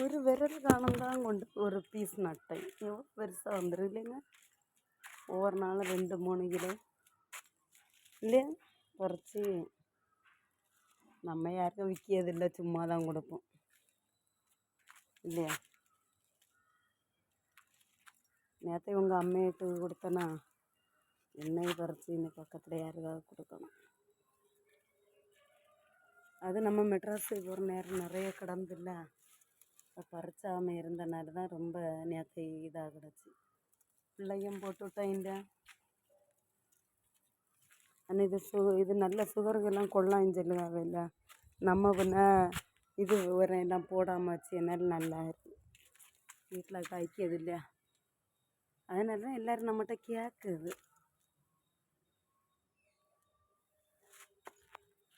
ஒரு விரல் காலம் தான் கொண்டு ஒரு பீஸ் நட்டேன் எவ்வளோ பெருசாக வந்துடும் இல்லைங்க ஒவ்வொரு நாளும் ரெண்டு மூணு கிலோ. இல்லையா? குறைச்சி நம்ம யாருக்கும் விற்கிறதில்ல சும்மா தான் கொடுப்போம். இல்லையா? நேற்று இவங்க அம்மையிட்டு கொடுத்தனா? எண்ணெய் பறித்து இந்த பக்கத்தில் யாருக்காவது கொடுக்கணும். அது நம்ம மெட்ராஸுக்கு ஒரு நேரம் நிறைய கிடந்துல்ல? பறிச்சாமல் இருந்தனால தான் ரொம்ப நேற்று இதாக கிடச்சி பிள்ளையும் போட்டுவிட்டேன் இந்த. ஆனால் இது சு இது நல்ல சுகருக்கெல்லாம் கொள்ளான்னு சொல்லுவாங்கல்ல நம்ம பின்ன இது உரம் போடாமல் என்னால் நல்லா இருக்குது வீட்டில் காய்க்கிறது இல்லையா? அதனால தான் எல்லோரும் நம்மகிட்ட கேட்குது